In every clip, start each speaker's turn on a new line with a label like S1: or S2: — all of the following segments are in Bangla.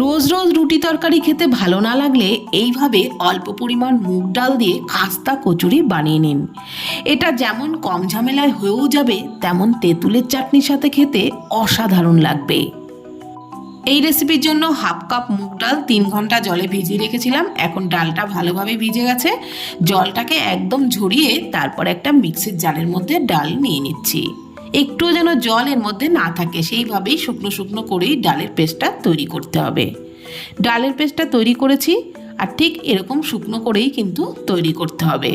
S1: রোজ রোজ রুটি তরকারি খেতে ভালো না লাগলে এইভাবে অল্প পরিমাণ মুগ ডাল দিয়ে খাস্তা কচুরি বানিয়ে নিন। এটা যেমন কম ঝামেলায় হয়েও যাবে, তেমন তেঁতুলের চাটনির সাথে খেতে অসাধারণ লাগবে। এই রেসিপির জন্য হাফ কাপ মুগ ডাল তিন ঘণ্টা জলে ভিজিয়ে রেখেছিলাম। এখন ডালটা ভালোভাবে ভিজে গেছে। জলটাকে একদম ঝরিয়ে তারপর একটা মিক্সির জারের মধ্যে ডাল নিয়ে নিচ্ছি। একটু যেন জল এর মধ্যে না থাকে, সেইভাবেই শুকনো শুকনো করেই ডালের পেস্টটা তৈরি করতে হবে। ডালের পেস্টটা তৈরি করেছি আর ঠিক এরকম শুকনো করেই কিন্তু তৈরি করতে হবে।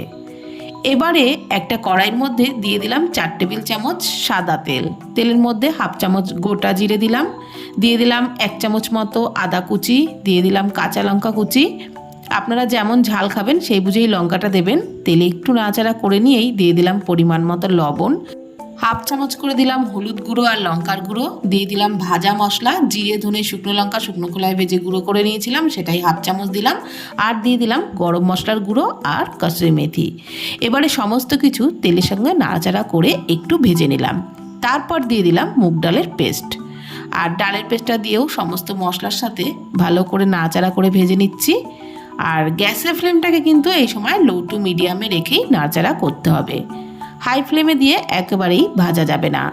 S1: এবারে একটা কড়াইয়ের মধ্যে দিয়ে দিলাম চার টেবিল চামচ সাদা তেল। তেলের মধ্যে হাফ চামচ গোটা জিরে দিলাম, দিয়ে দিলাম এক চামচ মতো আদা কুচি, দিয়ে দিলাম কাঁচা লঙ্কা কুচি। আপনারা যেমন ঝাল খাবেন সেই বুঝেই লঙ্কাটা দেবেন। তেলে একটু নাড়াচাড়া করে নিয়েই দিয়ে দিলাম পরিমাণ মতো লবণ। হাফ চামচ করে দিলাম হলুদ গুঁড়ো আর লঙ্কার গুঁড়ো। দিয়ে দিলাম ভাজা মশলা, জিরে, ধনে, শুকনো লঙ্কা, শুকনো খোলায় ভেজে গুঁড়ো করে নিয়েছিলাম, সেটাই হাফ চামচ দিলাম। আর দিয়ে দিলাম গরম মশলার গুঁড়ো আর কসুরি মেথি। এবারে সমস্ত কিছু তেলের সঙ্গে নাড়াচাড়া করে একটু ভেজে নিলাম। তারপর দিয়ে দিলাম মুগ ডালের পেস্ট। আর ডালের পেস্টটা দিয়েও সমস্ত মশলার সাথে ভালো করে নাড়াচাড়া করে ভেজে নিচ্ছি। আর গ্যাসের ফ্লেমটাকে কিন্তু এই সময় লো টু মিডিয়ামে রেখেই নাড়াচাড়া করতে হবে। হাই ফ্লেমে দিয়ে একেবারেই ভাজা যাবে না।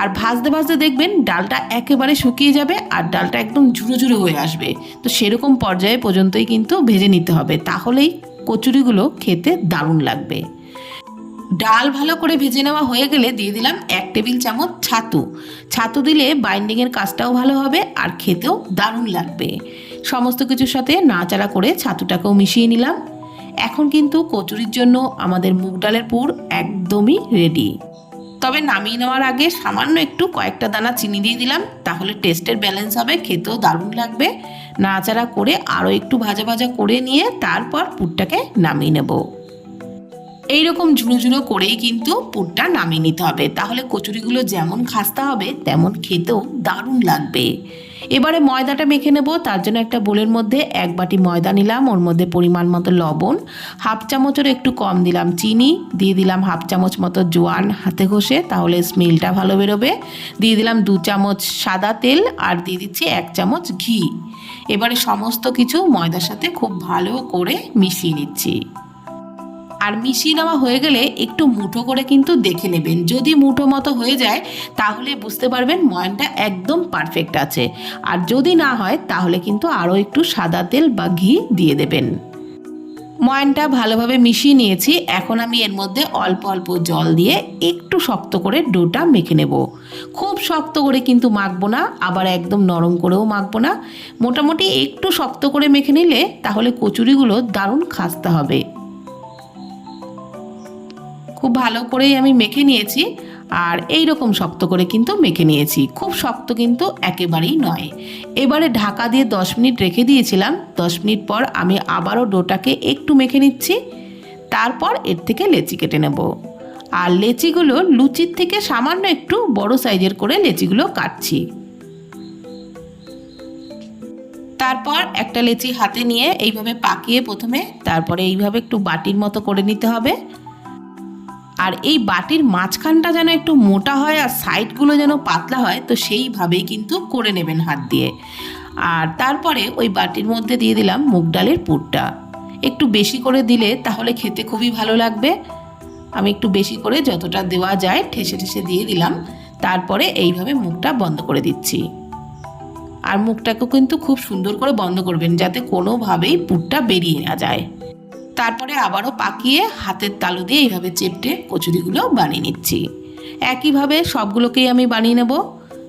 S1: আর ভাজতে ভাজতে দেখবেন ডালটা একেবারে শুকিয়ে যাবে আর ডালটা একদম ঝুরো ঝুরো হয়ে আসবে। তো সেরকম পর্যায়ে পর্যন্তই কিন্তু ভেজে নিতে হবে। তাহলেই কচুরিগুলো খেতে দারুণ লাগবে। ডাল ভালো করে ভেজে নেওয়া হয়ে গেলে দিয়ে দিলাম এক টেবিল চামচ ছাতু। ছাতু দিলে বাইন্ডিংয়ের কাজটাও ভালো হবে আর খেতেও দারুণ লাগবে। সমস্ত কিছুর সাথে নাচাড়া করে ছাতুটাকেও মিশিয়ে নিলাম। এখন কিন্তু কচুরির জন্য আমাদের মুগ ডালের পুর একদমই রেডি তবে নামিয়ে নেওয়ার আগে সামান্য একটু কয়েকটা দানা চিনি দিয়ে দিলাম, তাহলে টেস্টের ব্যালেন্স হবে, খেতেও দারুণ লাগবে। নাড়াচাড়া করে আরও একটু ভাজা ভাজা করে নিয়ে তারপর পুরটাকে নামিয়ে নেব। এইরকম ঝুড়ো ঝুড়ো করেই কিন্তু পুরটা নামিয়ে নিতে হবে, তাহলে কচুরিগুলো যেমন খাস্তা হবে, তেমন খেতেও দারুণ লাগবে। এবারে ময়দাটা মেখে নেব, তার জন্য একটা বোলের মধ্যে এক বাটি ময়দা নিলাম, ওর মধ্যে পরিমাণ মতো লবণ, হাফ চামচের একটু কম দিলাম চিনি, দিয়ে দিলাম হাফ চামচ মতো জোয়ান হাতে ঘষে, তাহলে স্মেলটা ভালো বেরোবে। দিয়ে দিলাম দু চামচ সাদা তেল আর দিয়ে দিচ্ছি এক চামচ ঘি। এবারে সমস্ত কিছু ময়দার সাথে খুব ভালো করে মিশিয়ে নিচ্ছি। আর মিশিয়ে নেওয়া হয়ে গেলে একটু মুঠো করে কিন্তু দেখে নেবেন। যদি মুঠো মতো হয়ে যায়, তাহলে বুঝতে পারবেন ময়নটা একদম পারফেক্ট আছে। আর যদি না হয়, তাহলে কিন্তু আরও একটু সাদা তেল বা ঘি দিয়ে দেবেন। ময়নটা ভালোভাবে মিশিয়ে নিয়েছি। এখন আমি এর মধ্যে অল্প অল্প জল দিয়ে একটু শক্ত করে ডোটা মেখে নেব। খুব শক্ত করে কিন্তু মাখবো না, আবার একদম নরম করেও মাখবো না। মোটামুটি একটু শক্ত করে মেখে নিলে তাহলে কচুরিগুলো দারুণ খাস্তা হবে। খুব ভালো করেই আমি মেখে নিয়েছি। আর এই রকম শক্ত করে কিন্তু মেখে নিয়েছি। খুব শক্ত কিন্তু একেবারেই নয়। এবারে ঢাকা দিয়ে দশ মিনিট রেখে দিয়েছিলাম। দশ মিনিট পর আমি আবারও ডোটাকে একটু মেখে নিচ্ছি। তারপর এর থেকে লেচি কেটে নেব। আর লেচিগুলো লুচির থেকে সামান্য একটু বড় সাইজের করে লেচিগুলো কাটছি। তারপর একটা লেচি হাতে নিয়ে এইভাবে পাকিয়ে প্রথমে, তারপরে এইভাবে একটু বাটির মতো করে নিতে হবে। আর এই বাটির মাঝখানটা যেন একটু মোটা হয় আর সাইডগুলো যেন পাতলা হয়, তো সেইভাবেই কিন্তু করে নেবেন হাত দিয়ে। আর তারপরে ওই বাটির মধ্যে দিয়ে দিলাম মুগ ডালের পুরটা। একটু বেশি করে দিলে তাহলে খেতে খুবই ভালো লাগবে। আমি একটু বেশি করে যতটা দেওয়া যায় ঠেসে ঠেসে দিয়ে দিলাম। তারপরে এইভাবে মুখটা বন্ধ করে দিচ্ছি। আর মুখটাকেও কিন্তু খুব সুন্দর করে বন্ধ করবেন, যাতে কোনোভাবেই পুরটা বেরিয়ে না যায়। তারপরে আবারও পাকিয়ে হাতের তালু দিয়ে এইভাবে চেপটে কচুরিগুলো বানিয়ে নিচ্ছি। একইভাবে সবগুলোকেই আমি বানিয়ে নেব।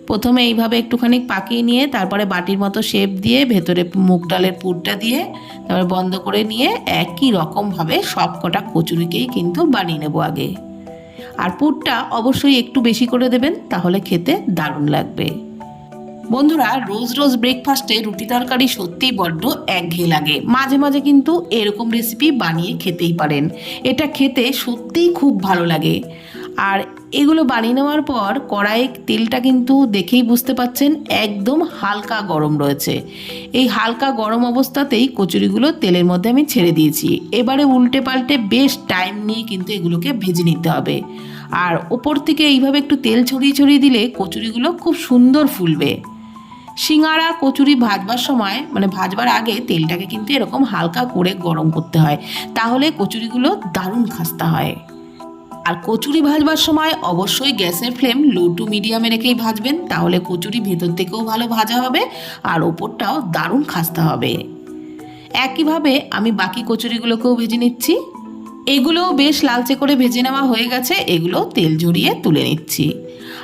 S1: প্রথমে এইভাবে একটুখানি পাকিয়ে নিয়ে তারপরে বাটির মতো শেপ দিয়ে ভেতরে মুগ ডালের পুরটা দিয়ে তারপরে বন্ধ করে নিয়ে একই রকমভাবে সব কটা কচুরিকেই কিন্তু বানিয়ে নেব আগে। আর পুরটা অবশ্যই একটু বেশি করে দেবেন, তাহলে খেতে দারুণ লাগবে। বন্ধুরা, রোজ রোজ ব্রেকফাস্টে রুটি তরকারি সত্যিই বড্ড একঘেয়ে লাগে। মাঝে মাঝে কিন্তু এরকম রেসিপি বানিয়ে খেতেই পারেন। এটা খেতে সত্যিই খুব ভালো লাগে। আর এগুলো বানিয়ে নেওয়ার পর কড়াইয়ে তেলটা কিন্তু দেখেই বুঝতে পাচ্ছেন একদম হালকা গরম রয়েছে। এই হালকা গরম অবস্থাতেই কচুরিগুলো তেলের মধ্যে আমি ছেড়ে দিয়েছি। এবারে উল্টে পাল্টে বেশ টাইম নিয়ে কিন্তু এগুলোকে ভেজে নিতে হবে। আর ওপর থেকে এইভাবে একটু তেল ছড়িয়ে ছড়িয়ে দিলে কচুরিগুলো খুব সুন্দর ফুলবে। সিঙ্গারা, কচুরি ভাজবার সময় মানে ভাজবার আগে তেলটাকে কিন্তু এরকম হালকা করে গরম করতে হয়। তাহলে কচুরিগুলো দারুণ খাস্তা হয়। আর কচুরি ভাজবার সময় অবশ্যই গ্যাসের ফ্লেম লো টু মিডিয়ামে রেখেই ভাজবেন। তাহলে কচুরি ভেতর থেকেও ভালো ভাজা হবে আর ওপরটাও দারুণ খাস্তা হবে। একইভাবে আমি বাকি কচুরিগুলোকেও ভেজে নিচ্ছি। এগুলোও বেশ লালচে করে ভেজে নেওয়া হয়ে গেছে। এগুলো তেল ঝরিয়ে তুলে নিচ্ছি।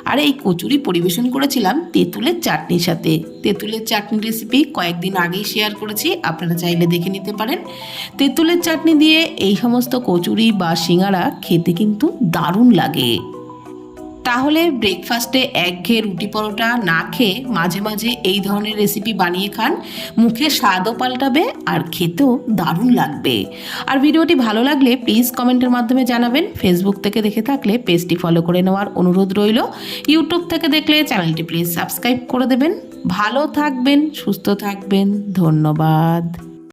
S1: আর এই কচুরি পরিবেশন করেছিলাম তেঁতুলের চাটনির সাথে। তেঁতুলের চাটনি রেসিপি কয়েকদিন আগেই শেয়ার করেছি, আপনারা চাইলে দেখে নিতে পারেন। তেঁতুলের চাটনি দিয়ে এই সমস্ত কচুরি বা সিঙাড়া খেতে কিন্তু দারুণ লাগে। তাহলে ব্রেকফাস্টে একঘেয়ে রুটি পরোটা না খেয়ে মাঝে মাঝে এই ধরনের রেসিপি বানিয়ে খান। মুখে স্বাদও পাল্টাবে আর খেতেও দারুণ লাগবে। আর ভিডিওটি ভালো লাগলে প্লিজ কমেন্টের মাধ্যমে জানাবেন। ফেসবুক থেকে দেখে থাকলে পেজটি ফলো করে নেওয়ার অনুরোধ রইল। ইউটিউব থেকে দেখলে চ্যানেলটি প্লিজ সাবস্ক্রাইব করে দেবেন। ভালো থাকবেন, সুস্থ থাকবেন। ধন্যবাদ।